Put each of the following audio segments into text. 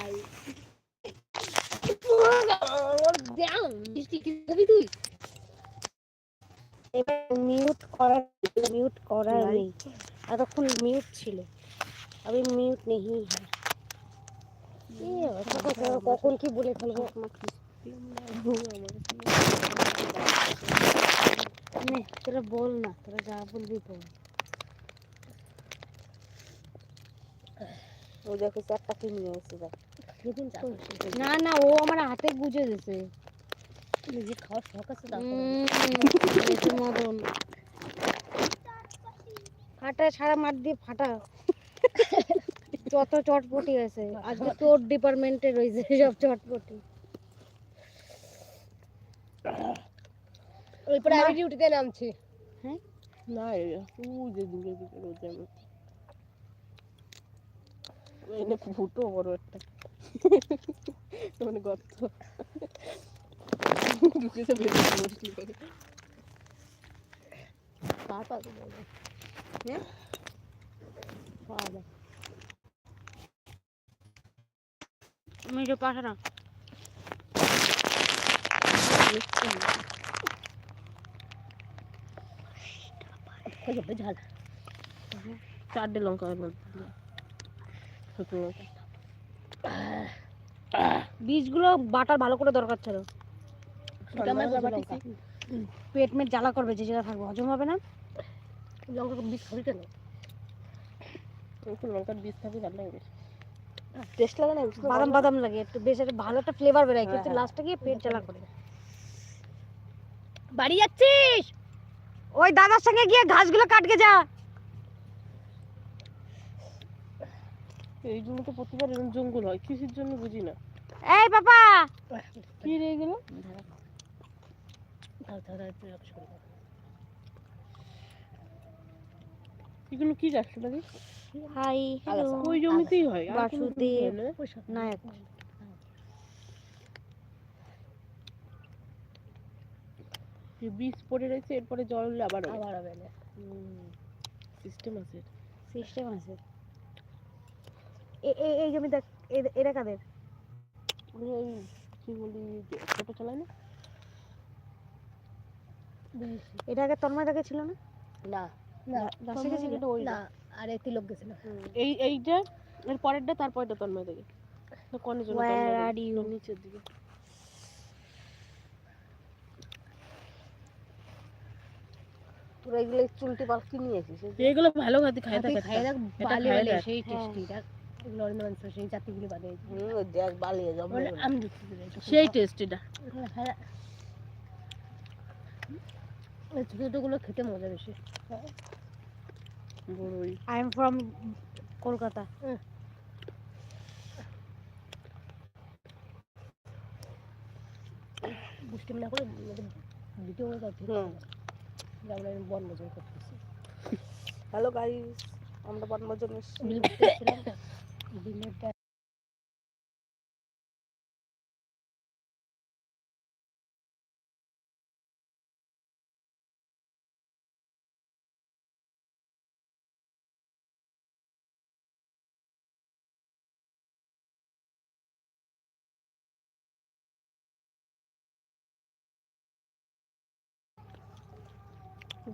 ভাই তুই? এবার মিউট করা মিউট করা নেই। এতক্ষণ মিউট ছিল। আমি মিউট নেই কখন কি বলে ফেলব? তোরা বল না তোরা যা বলবি বল। ও দেখো চারটা কি নিয়ে এসে দেখ। না না ও আমার হাতে গুজে দিছে নিজে খাওয়ার শখ আছে মদন। ফাটা সারা মাঠ দিয়ে ফাটা। যত চটপটি আছে। আজকে তোর ডিপার্টমেন্টে রয়েছে সব চটপটি। এরপরে আমি ডিউটিতে নামছি। হ্যাঁ? না ও যে দূরে দিকে রোদের মধ্যে ফুটো বড় একটা। মানে গর্ত ঢুকেছে বেরিয়ে মুশকিল করে পা পা তো বলবে হ্যাঁ পা দাও। আমি বীজগুলো বাটার ভালো করে দরকার ছিল। পেট মেট জ্বালা করবে যে যেটা থাকবে হজম হবে না। লঙ্কা বীজ খাবি কেন? লঙ্কার বীজ থাকবে ভালো লাগে বেশ। টেস্ট লাগে না বাদাম বাদাম লাগে একটু বেশ একটা ভালো একটা ফ্লেভার বেরোয় কিন্তু হ্যাঁ, হ্যাঁ। লাস্টে গিয়ে পেট জ্বালা করে। বাড়ি যাচ্ছিস? ওই দাদার সঙ্গে গিয়ে ঘাসগুলো কাটকে যা। এই জন্য তো প্রতিবার এরকম জঙ্গল হয় কিসের জন্য বুঝি না। এই বাবা! কি রে গেল এগুলো কি গাছ নাকি হাই হ্যালো ওই জমিতেই হয় বাসুদেব নায়ক। যে বীজ পড়ে রয়েছে এরপরে জল হলে আবার আবার হবে সিস্টেম আছে। সিস্টেম আছে। এই জমি দেখ এরা কাদের? ওই ওই কি বলি টোটো চালায় না? এটা আগে তন্ময় দাকে ছিল না? না। দাসে গেছিল না আরে তিলক গেছিল। এই এইটা এর পরেরটা তারপরটা তন্ময় কনে জন্য? নিচের দিকে। তোরা এগুলো চুলটি পাল কি নিয়ে এসেছিস? এগুলো ভালো খাতে খাই থাকে খাই বালি সেই টেস্টি সেই জাতিগুলি বাদে দেখ আমি সেই টেস্ট এটা ছোট ছোটগুলো খেতে মজা বেশি। বড়ই। আই এম ফ্রম কলকাতা বুঝতে না করে ভিডিও করতে আমরা বনভোজন করতেছি। হ্যালো গাইস আমরা বনভোজন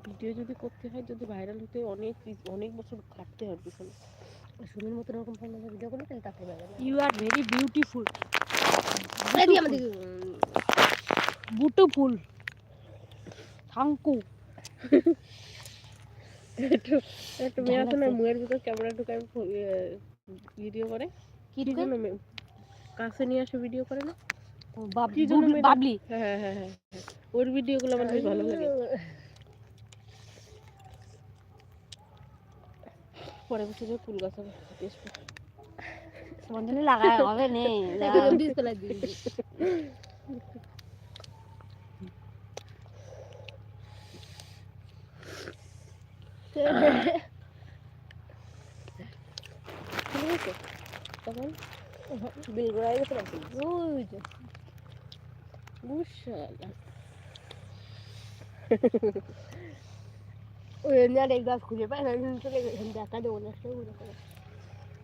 ভিডিও যদি করতে হয় যদি ভাইরাল হতে অনেক অনেক বছর খাটতে হয় পিছনে। সুমির মতো এরকম ফোন ভিডিও করলে তাহলে viral you are very beautiful আমাদের বিউটিফুল থ্যাংক ইউ একটু একটা মেয়ে আছে না মুয়ের ভিতর ক্যামেরা ঢুকায় ভিডিও করে। কি জন্য কাছে নিয়ে আসে ভিডিও করে না? বুবলি- বাবলি। হ্যাঁ হ্যাঁ হ্যাঁ হ্যাঁ। হ্যাঁ। ওর ভিডিওগুলো আমার বেশ ভালো লাগে। পরে বছর যে ফুল গাছ হবে বেশ বন্ধনে লাগায় হবে নে ঠিক আছে তখন বিল গড়াই গেছে নাকি ওই যে বুশালা ওই এমনি আর এক গাছ খুঁজে পায় না চলে গেছে। দেখা দেবো না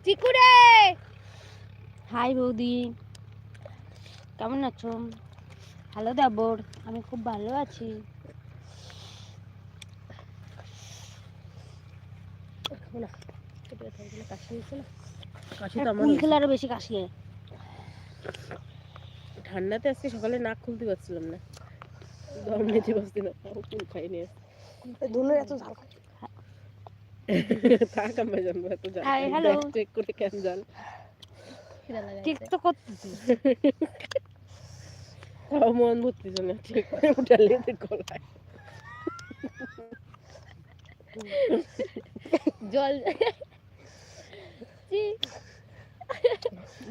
চিকু রে হাই বৌদি। কেমন আছো? হ্যালো দেবর আমি খুব ভালো আছি। না কেটে গেছে ওইগুলো কাশি হয়েছে না। কাশি আর তো আমার খেলে আরও বেশি কাশি হয়। ঠান্ডাতে আজকে সকালে নাক খুলতে পারছিলাম না। গরম নিতে পারছি না। তাও কুল খাই নিয়ে ধুনুর এত ঝাল থাক আমরা জানব এত জাল Hi, hello. চেক করতে কেন জাল? ঠিক তো করতেছি। তাও মন ভর্তিছে না ঠিক করে উঠালে তো গলায়। জল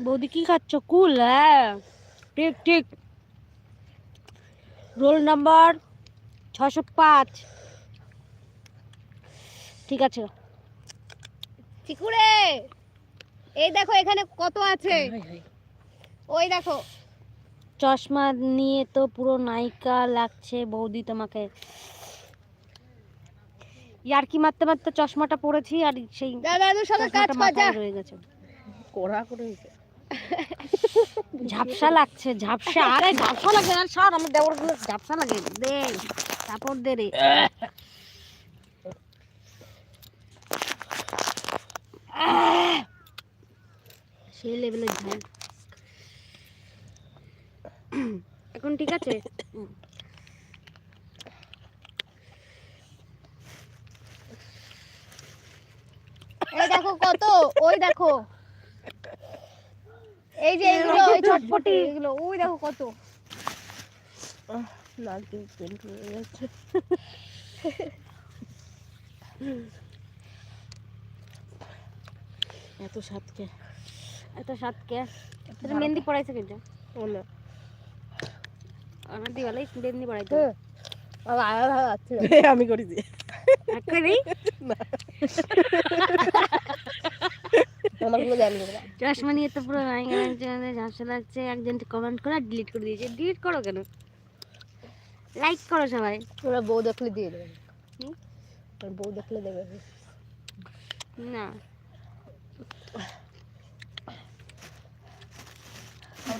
বৌদি কি খাচ্ছ? কুল হ্যাঁ। ঠিক ঠিক। রোল নাম্বার ছশো পাঁচ। ঠিক আছে। চিকুরে এই দেখো এখানে কত আছে। ওই দেখো। চশমা নিয়ে তো পুরো নায়িকা লাগছে বৌদি তোমাকে। ইয়ার কি মারতে মারতে চশমাটা পড়েছি আর সেই রয়ে গেছে। কড়া করে ঝাপসা লাগছে ঝাপসা। আরে ঝাপসা লাগে আর সর আমার দেওয়ারগুলো ঝাপসা লাগে দে। কাপড় দে রে। সেই লেভেলের ঝাল। এখন ঠিক আছে? এই দেখো কত ওই দেখো। এই যে এগুলো ওই চটপটি। এগুলো ওই দেখো কত। পেন্ট হয়ে যাচ্ছে এত স্বাদকে এত স্বাদ কে তোর মেহেন্দি পড়াইছে কিন্তু? ও না। আমার দিওয়ালাই মেহেন্দি পড়াইতো আমি করি দিয়ে একেবারেই আমারগুলো জানি চশমা নিয়ে তো পুরো ঝাপসা লাগছে। একজন কমেন্ট করে ডিলিট করে দিয়েছে। ডিলিট করো কেন? লাইক করো সবাই। ওরা বউ দেখলে দিয়ে দেবে। হুম? ওর বউ দেখলে দেবে। না।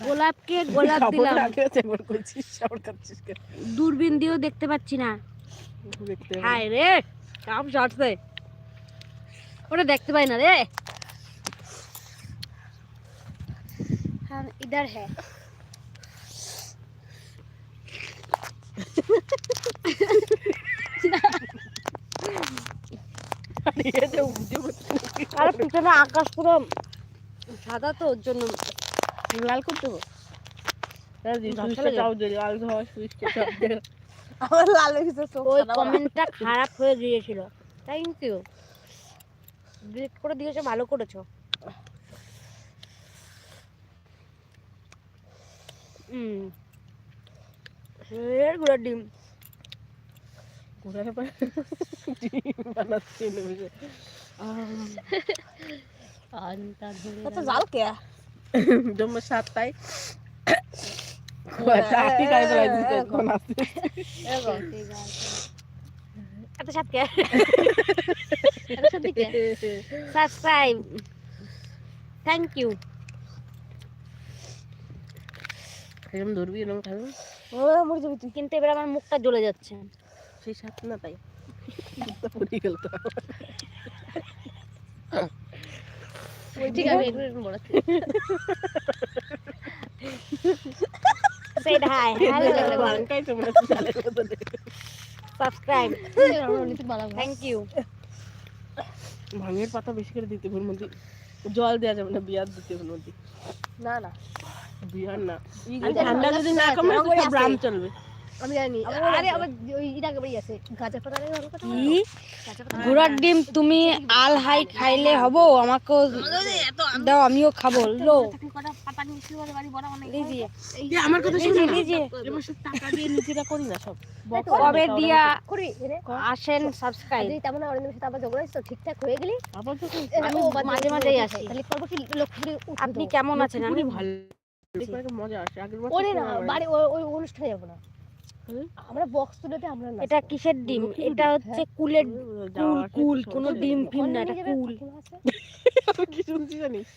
গোলাপকে গোলাপ দিলাম। দূরবীন দিয়েও দেখতে পাচ্ছি না। হায় রে কাম শর্টসে ওটা দেখতে পাই না রে। হ্যাঁ ইধার হ্যাঁ। আর পিছনে আকাশ পুরো সাদা তো ওর জন্য। লাল করতে আমার লাল হয়ে গেছে চোখ ওই কমেন্টটা খারাপ হয়ে গিয়েছিল। থ্যাংক ইউ ডিলিট করে দিয়েছ ভালো করেছ। হুম এরগুলো ডিম। ঘোরার ডিম বানাচ্ছে নেমে জাল কে? আছে এত সাত কে এত সাত কে সাবস্ক্রাইব থ্যাংক ইউ এরকম ধরবি এরকম খাবি কিন্তু এবার আমার মুখটা জ্বলে যাচ্ছে। সেই সাত না তাই পুড়ে গেল তো ঠিক এগুলো বড় ভালো ভাঙের পাতা বেশি করে দিতে ওর মধ্যে জল দেওয়া যাবে না বিয়ার দিতে ওর মধ্যে না না। বিয়ার না। ঠান্ডা যদি না কমে তো ব্রাম চলবে। আমি জানি আরে আবার ওই ইটা বেরিয়ে আছে গাজা পাতা রে ভালো কথা কি ঘোড়ার ডিম তুমি আল হাই খাইলে হব আমাকেও দাও আমিও খাব লো আমার কথা শুনে না লিজিয়ে এবার সব টাকা দিয়ে নিজেরা করি না সব কবে দিয়া আসেন সাবস্ক্রাইব যদি তেমন অরিন্দমের সাথে আবার ঝগড়া হয়েছে ঠিকঠাক হয়ে গেলি আবার তো মাঝে মাঝেই আসি। তাহলে করব কি লক্ষ্মী আপনি কেমন আছেন আমি ভালো মজা আসে আগের বার বাড়ি ওই- অনুষ্ঠানে যাব না? আমরা বক্স তুলেতে আমরা না এটা কিসের ডিম? এটা হচ্ছে কুলের কুল কুল কোনো ডিম ফিম না এটা কুল। আমি কি শুনছি। জানিস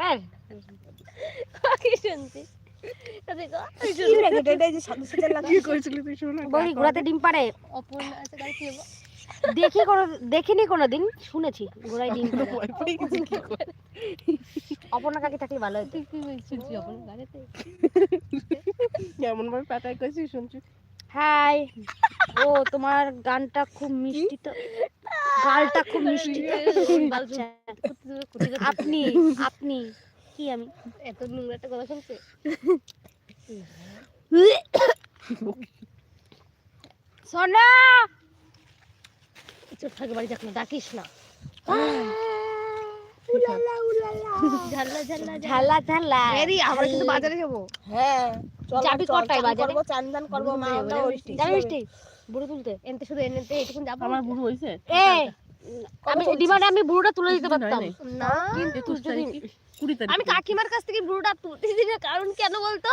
হ্যাঁ কি ডিম পাড়ে। অপূর্ণ আছে তাহলে কি হব দেখি কোনো দেখিনি কোনোদিন শুনেছি ঘোড়ায় ডিম অপর্ণা কাকি থাকলে ভালো হতো। শুনছি অপূর্ণ কেমন ভাবে পাতায় কইছিস শুনছি? হাই ও তোমার গানটা খুব মিষ্টি তো। গালটা খুব মিষ্টি তো। আপনি আপনি কি আমি? এত নোংরা একটা কথা শুনছে? সোনা! চুপ থাকে বাড়ি যাক না ডাকিস না। ঝাল্লা ঝাল্লা ঝালা ঝালা এরি আমরা কিন্তু বাজারে যাব। হ্যাঁ যাবি কটায় বাজারে? করব চান করব মা আমরা মিষ্টি বুড়ো তুলতে এনতে শুধু এনতে এটুকুন যাব। আমার বুড়ো হইছে এ আমি ডিমান্ডে আমি বুড়োটা তুলে দিতে পারতাম। না। আমি কাকিমার কাছ থেকে ব্রুটা তুলতে দিই না কারণ কেন বলতো?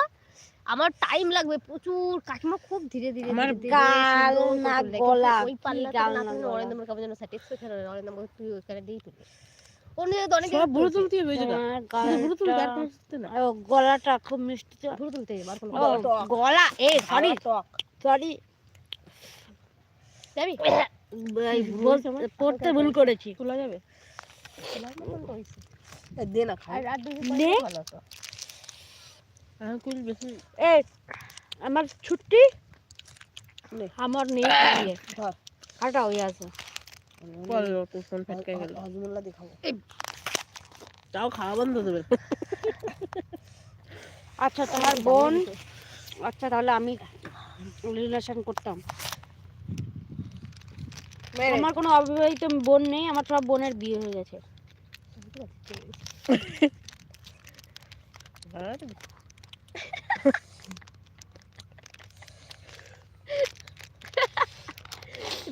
আমার টাইম লাগবে প্রচুর কাকিমা খুব ধীরে ধীরে আমার গাল না গলা, ওই কি পাল্লাতে না তুলে গলা? কেমন যেন স্যাটিসফ্যাকশন হয় নরেন্দ্র মোদী তুই ওখানে দিয়েই তুলি। অন্য তো অনেক সব বুড়ো তুলতে হবে তোমার বুড়ো তুলতে আর না। ও গলাটা খুব মিষ্টি তো। ভুরু তুলতে বার কোনো গলা এ সরি সরি যাবি? পড়তে ভুল করেছি। তোলা যাবে? দে না খাই। রাত দুপুর। ভালো বেশি এ আমার ছুটি আমার নেই। ইয়ে। কাটা হয়ে আছে। পরে তোর ফোন ফেটকে গেল। হজমুল্লা দেখাবো। তাও খাওয়া বন্ধ দেবে। আচ্ছা তোমার বোন? আচ্ছা তাহলে আমি রিলেশন করতাম। আমার কোনো অবিবাহিত বোন নেই আমার সব বোনের বিয়ে হয়ে গেছে।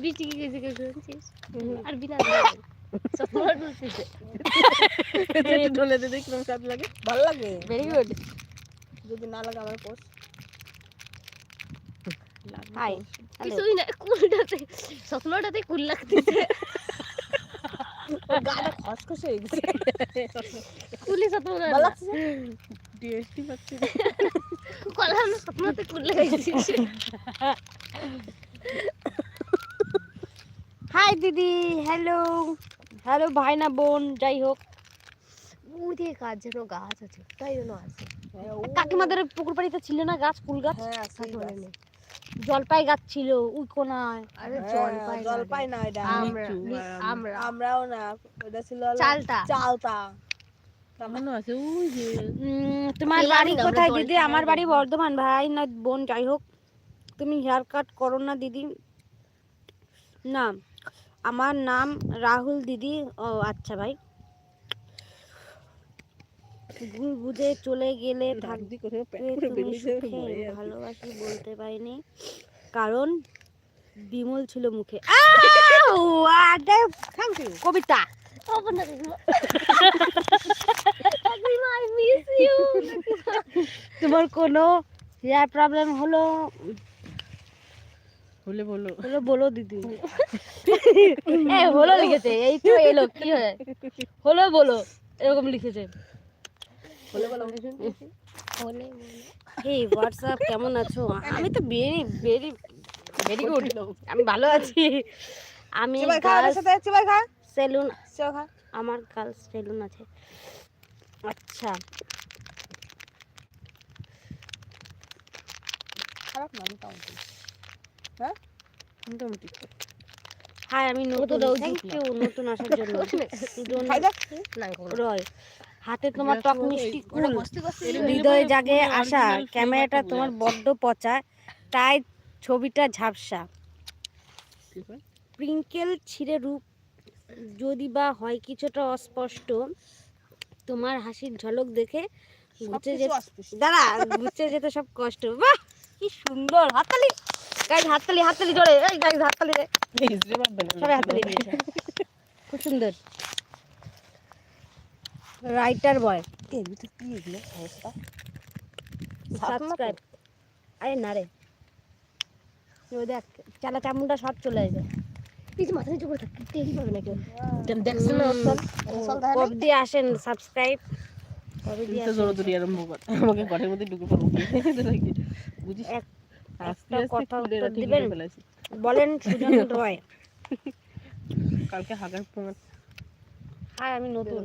বৃষ্টি কি গেছে কেউ শুনছিস আর বিনা বলতেছে একটু ঢলে দে স্বাদ লাগে। ভালো লাগে? ভেরি গুড যদি না লাগে আমার পোস্ট হাই কিছুই না কুলটাতে স্বপ্নটাতে কুল লাগতেছে। গাটা খসখসে হয়ে গেছে। কুলি স্বপ্ন না। ভালো লাগছে? কলা কুল লাগাইছিস হাই দিদি হ্যালো হ্যালো ভাই না বোন যাই হোক। ওদিকে কাজ যেন গাছ আছে তাই জন্য আছে। কাকিমাদের পুকুর পাড়িতে ছিল না গাছ ফুল গাছ? হ্যাঁ। জলপাই গাছ ছিল কোনায়। আরে না এটা আমরা। আমরা আমরাও না এটা চালতা। চালতা। তোমার বাড়ি কোথায় দিদি? আমার বাড়ি বর্ধমান ভাই না বোন যাই হোক। তুমি হেয়ার কাট করো না দিদি। না। আমার নাম রাহুল দিদি। ও আচ্ছা ভাই। ভুল বুঝে চলে গেলে থাকবে তুমি সুখে ভালোবাসি বলতে পারিনি। কারণ বিমল ছিল মুখে। কবিতা। তোমার কোনো হেয়ার প্রবলেম হলো? হলে বলো। হলো বলো দিদি। এ হলো লিখেছে। এই তো এলো কি হয়? হলো বলো। এরকম লিখেছে। হলে বলো। হলে এই হোয়াটসঅ্যাপ কেমন আছো? আমি তো ভেরি ভেরি ভেরি গুড আমি ভালো আছি। আমি সেলুন আমার গার্লস সেলুন আছে আচ্ছা। খারাপ না হ্যাঁ? মোটামুটি হাই আমি নতুন। থ্যাংক ইউ নতুন আসার জন্য। রয় হাতে তোমার টক মিষ্টি কষ্ট জাগে আসা ক্যামেরাটা তোমার বড্ড পচা। তাই ছবিটা ঝাপসা। প্রিঙ্কেল ছিঁড়ে রূপ। যদি বা হয় কিছুটা অস্পষ্ট তোমার হাসির ঝলক দেখে ঘুচে যেতে দাঁড়া ঘুচে যেতে সব কষ্ট। বাহ কি সুন্দর হাততালি। গাইজ হাততালি হাততালি জোরে। এই গাইজ হাততালি সবাই হাততালি খুব সুন্দর। রাইটার বয় এর ভিতর কি এগুলো? অবস্থা। সাবস্ক্রাইব আরে না রে। ওই দেখ চালা চামুন্ডা সব চলে আসবে। যে মাথা নিচু করে থাকতে টেরি পাবে না কেউ। দেখছেন চল দিয়ে আসেন সাবস্ক্রাইব কবে দিয়ে জোরে জোরে এরকম বকত আমাকে ঘরের মধ্যে ঢুকে পড়ব বুঝিস একটা কথা উত্তর দিবেন? বলেন সুজন রয় কালকে হাগার প্রমাণ। হ্যাঁ আমি নতুন।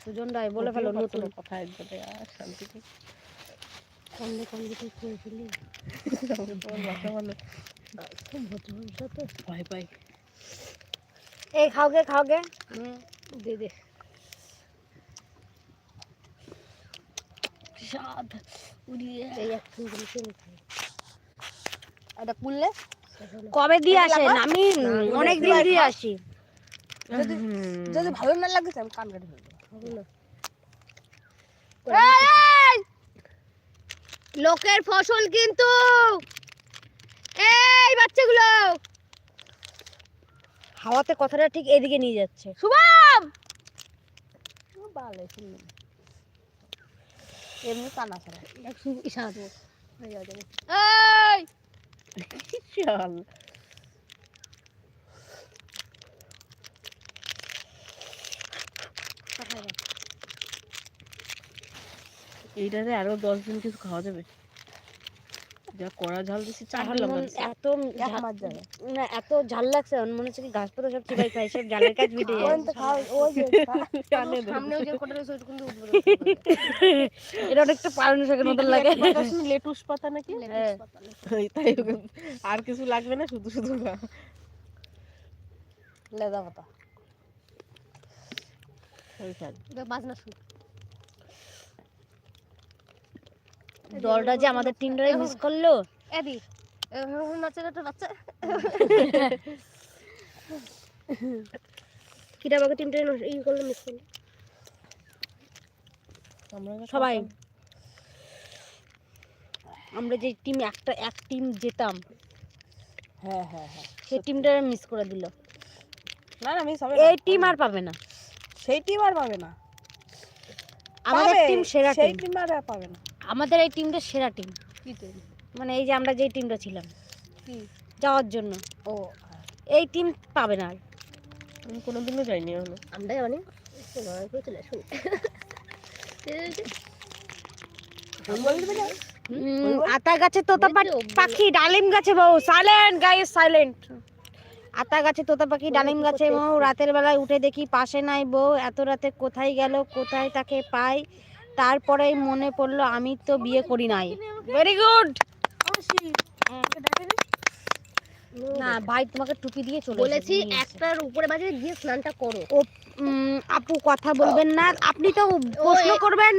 সুজন রায় বলে ফেলো নতুন। কথা একবারে আর শান্তি নেই। কন্দে কন্দে তুই করে ফেলি আমাকে তোমার বাসা ভালো খুব ভদ্র তো ভয় পাই। এই খাওগে খাওগে দে দে। স্বাদ উড়িয়ে। এই এক খাই এটা পুললে কবে দিয়ে আসেন? আমি অনেক দিন দিয়ে আসি। যদি যদি ভালো না লাগে আমি কান কাটি ফেলব! লোকের ফসল কিন্তু! এই বাচ্চাগুলো! হাওয়াতে কথাটা ঠিক এদিকে নিয়ে যাচ্ছে। শুভম! ভালো শুনলাম। এমনি কানা ছাড়া ইশারা দেবো হয়ে যাবে এই চল এইটাতে আরও দশ দিন কিছু খাওয়া যাবে। যা কড়া ঝাল দিছি চার দিছি। এত না এত ঝাল লাগছে আমার মনে হচ্ছে কি গাছ পাতা সব চিবাই খাই সব ঝালের কাজ মিটে যায় কানে দেবে। সামনে ওই যে কোটা রয়েছে ওইটুকুন দিয়ে এটা অনেকটা পালং শাকের মতন লাগে লেটুস পাতা নাকি হ্যাঁ। তাই আর কিছু লাগবে না শুধু শুধু। লেদা পাতা খান। বাজনা শুন দলটা যে আমাদের টিমটারে মিস করল এদি বাচ্চা কিটা আমাকে টিমটারে ই করল মিস করল সবাই আমরা যে টিম একটা এক টিম যেতাম হ্যাঁ হ্যাঁ হ্যাঁ সেই টিমটারে মিস করে দিল না না মিস হবে এই টিম আর পাবে না সেই টিম আর পাবে না আমাদের টিম সেরা সেই টিম টিম আর পাবে না আমাদের এই টিমটা সেরা টিম। মানে এই যে আমরা যে টিমটা ছিলাম। যাওয়ার জন্য। ও। এই টিম পাবে না আর। আমি কোনোদিনও যাইনি এখনও। আমরা জানি চলে আসুন আতা গাছে তোতা পাখি ডালিম গাছে বউ সাইলেন্ট গাইস সাইলেন্ট আতা গাছে তোতা পাখি ডালিম গাছে বউ রাতের বেলায় উঠে দেখি পাশে নাই বউ এত রাতে কোথায় গেল কোথায় তাকে পাই? তারপরেই মনে পড়ল আমি তো বিয়ে করি নাই। ভেরি গুড না ভাই তোমাকে টুপি দিয়ে চলে বলেছি। একটার উপরে বাজে গিয়ে স্নানটা করো। ও আপু কথা বলবেন না আপনি তো প্রশ্ন করবেন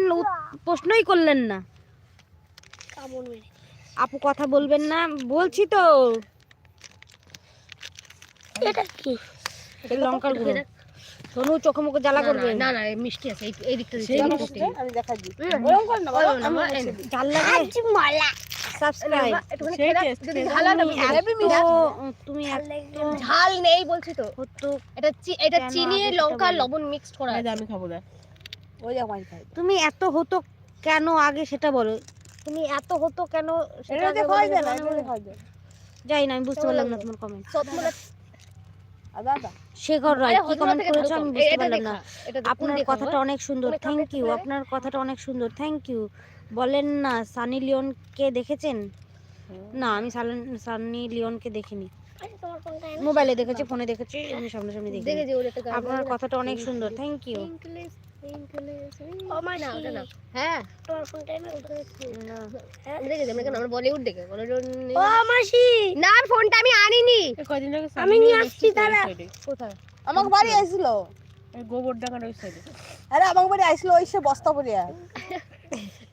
প্রশ্নই করলেন না। আপু কথা বলবেন না বলছি তো। এটা কি? লঙ্কার গুঁড়ো। সোনু চোখে মুখে জ্বালা করবে? না না মিষ্টি আছে এই দিকটা দিচ্ছি আমি দিই ওরকম কর না লাগে সাবস্ক্রাইব যদি ঝাল তুমি হেভি এত তুমি ঝাল নেই বলছি তো। হতো এটা এটা কেন চিনি আগে সেটা লঙ্কা বলো? লবণ মিক্সড করা এই আছে। আমি খাব দেখ। ওই যে আমি খাই তুমি এত হতো কেন আগে সেটা বলো? তুমি এত হতো কেন সেটা না যাই না আমি বুঝতে পারলাম না তোমার কমেন্ট আদা আদা। শেখর রায় কি কমেন্ট করেছ আমি বুঝতে পারলাম না। আপনার কথাটা অনেক সুন্দর থ্যাংক ইউ আপনার কথাটা অনেক সুন্দর থ্যাংক ইউ বলেন না সানি লিওন কে দেখেছেন না আমি সানি সানি লিওনকে দেখিনি। মোবাইলে দেখেছি ফোনে দেখেছি আমি সামনাসামনি হ্যাঁ? দেখি দেখেছি ওর একটা গান আপনার কথাটা অনেক সুন্দর থ্যাংক ইউ। হ্যাঁ। বলিউড দেখে না ফোনটা আমি আনিনি। এই কয়দিন আগে আমি নিয়ে আসছি, দাঁড়া। কোথায়? আমাকে বাড়ি আইছিল গোবর ডাকার ওই সাইডে আরে আমাকে বাড়ি আইছিল ওই সে বস্তা পড়িয়া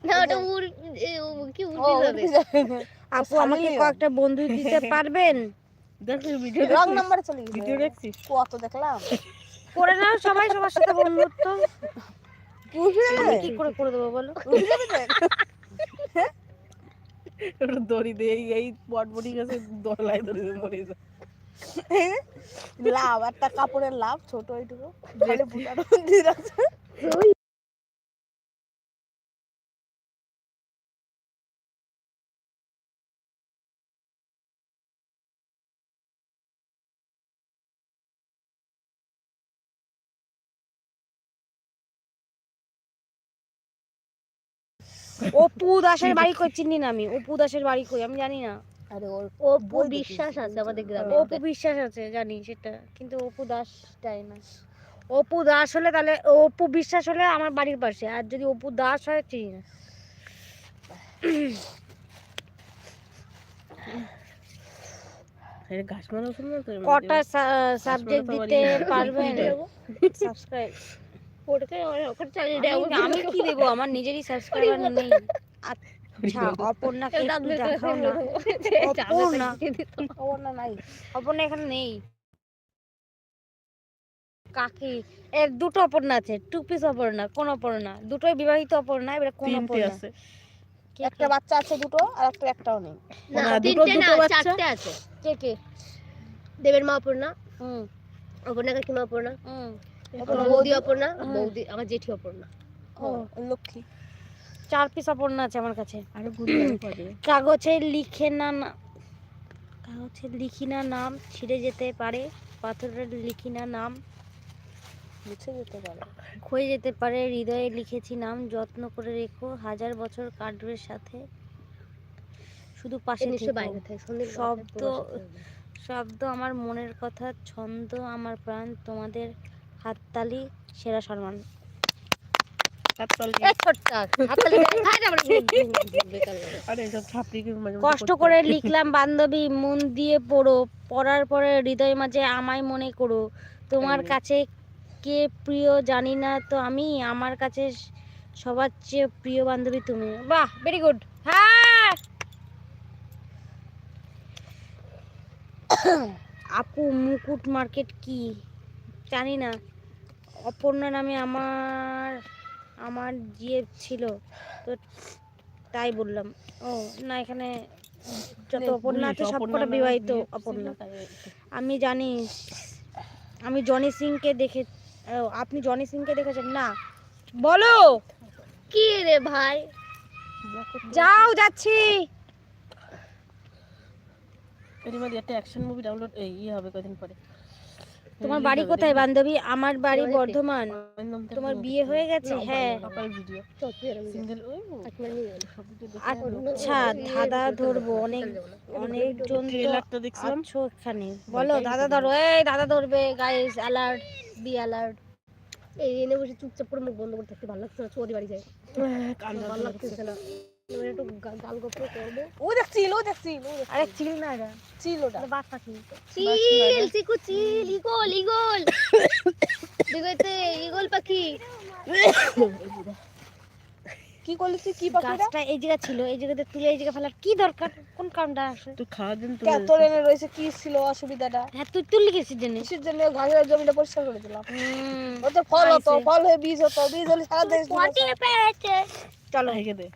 না ওটা উর কি উর্দি যাবে। আপু আমাকে কয়েকটা বন্ধু দিতে পারবেন? দেখছিস ভিডিও রং নাম্বার চলে গেছে। ভিডিও দেখছিস? কত দেখলাম? করে নাও সবাই সবার সাথে বন্ধুত্ব। বুঝলে? কি করে করে দেবো বলো? দড়ি দিয়ে এই- এই বটবটি গেছে দলাই ধরে মরে যায়। লাভ একটা কাপড়ের লাভ ছোট ওইটুকু। খালি বুটানো দিয়ে রাখছে অপু দাসের বাড়ি কই? চিনি না আমি। অপু দাসের বাড়ি কই? আমি জানি না। আরে ওর অপু বিশ্বাস আছে আমাদের গ্রামে। অপু বিশ্বাস আছে জানি সেটা। কিন্তু অপু দাস তাই না। অপু দাস হলে তাহলে অপু বিশ্বাস হলে আমার বাড়ির পাশে। আর যদি অপু দাস হয় চিনি না? কটা সাবজেক্ট দিতে পারবেন? সাবস্ক্রাইব ওটাকে ওখানে চালিয়ে দেয় আমি আমি কি দেবো? আমার নিজেরই সাবস্ক্রাইবার নেই। আচ্ছা অপর্ণাকে একটু দেখাও না। অপর্ণা। অপর্ণা নাই। অপর্ণা এখানে নেই। কাকি। এর দুটো অপর্ণা আছে। টু পিস অপর্ণা কোন অপর্ণা? দুটোই বিবাহিত অপর্ণা এবারে কোন অপর্ণা? আছে। একটা বাচ্চা আছে দুটো আর একটা একটাও নেই। না না, দুটো- দুটো বাচ্চা। চারটে আছে। কে কে? দেবের মা অপর্ণা। হুম। অপর্ণা কাকিমা অপর্ণা। হুম। বৌদি অপর্ণা বৌদি আমার জেঠি অপর্ণা। ও লক্ষ্মী। চার পিস অপর্ণা আছে আমার কাছে। আরও কাগজে লিখে না কাগজে লিখি না নাম ছিঁড়ে যেতে পারে পাথরের লিখি না নাম। মুছে যেতে পারে। ক্ষয়ে যেতে পারে হৃদয়ে লিখেছি নাম যত্ন করে রেখো হাজার বছর কাটবে সাথে। শুধু পাশে শব্দ শব্দ আমার মনের কথা ছন্দ আমার প্রাণ তোমাদের হাততালি সেরা সম্মান। মাঝে কষ্ট করে লিখলাম বান্ধবী মন দিয়ে পড়ো। পড়ার পরে হৃদয় মাঝে আমায় মনে করো। তোমার কাছে কে প্রিয় জানি না তো আমি আমার কাছে সবার চেয়ে প্রিয় বান্ধবী তুমি। বাহ ভেরি গুড হ্যাঁ। আপু মুকুট মার্কেট কি? জানি না। অপর্ণা নামে আমার আমার জিএফ ছিল তো তাই বললাম। ও না এখানে যত অপর্ণা আছে গুলি, সব অপর্ণা। কটা নামে বিবাহিত অপর্ণা আমি জানি আমি জনি সিংকে দেখে আপনি জনি সিংকে দেখেছেন? না। বলো! কি রে ভাই? যাও যাচ্ছি। এরই মধ্যে একটা অ্যাকশন মুভি ডাউনলোড এই ইয়ে হবে কদিন পরে। তোমার বাড়ি কোথায় বান্ধবী? আমার বাড়ি বর্ধমান। তোমার বিয়ে হয়ে গেছে? হ্যাঁ। কিছু দেখে আচ্ছা ধরবো। অনেক অনেকজন আছো এখানে বলো দাদা ধরো। এই দাদা ধরবে। গাইস অ্যালার্ট বি অ্যালার্ট এই এনে বসে চুপচাপ করে মুখ বন্ধ করে থাকতে ভালো লাগছে না চৌধুরী বাড়ি যাই ভালো লাগতেছে না। এবার একটু গাল গপ্প করব। ও দেখছিল ও দেখছিল ও আরে চিল। না এটা ছিল ওটা। বাদ পাখি চিল। চিকু চিল ইগল ইগল দেখতে ইগল পাখি। কি করলি তুই? কি পাখিটা গাছটা এই জায়গা ছিল এই জায়গাতে তুলে এই জায়গা ফেলার কি দরকার? কোন কামটা আসে তুই খাওয়ার জন্য কে তোর এনে রয়েছে কি ছিল অসুবিধাটা? হ্যাঁ তুই তুললি কিসের জন্য? কিসের জন্য? ঘাসের জমিটা পরিষ্কার করে দিলাম। ওতে ফল হতো ফল হয়ে বীজ হতো বীজ হলে সারা দেশ চলো দে।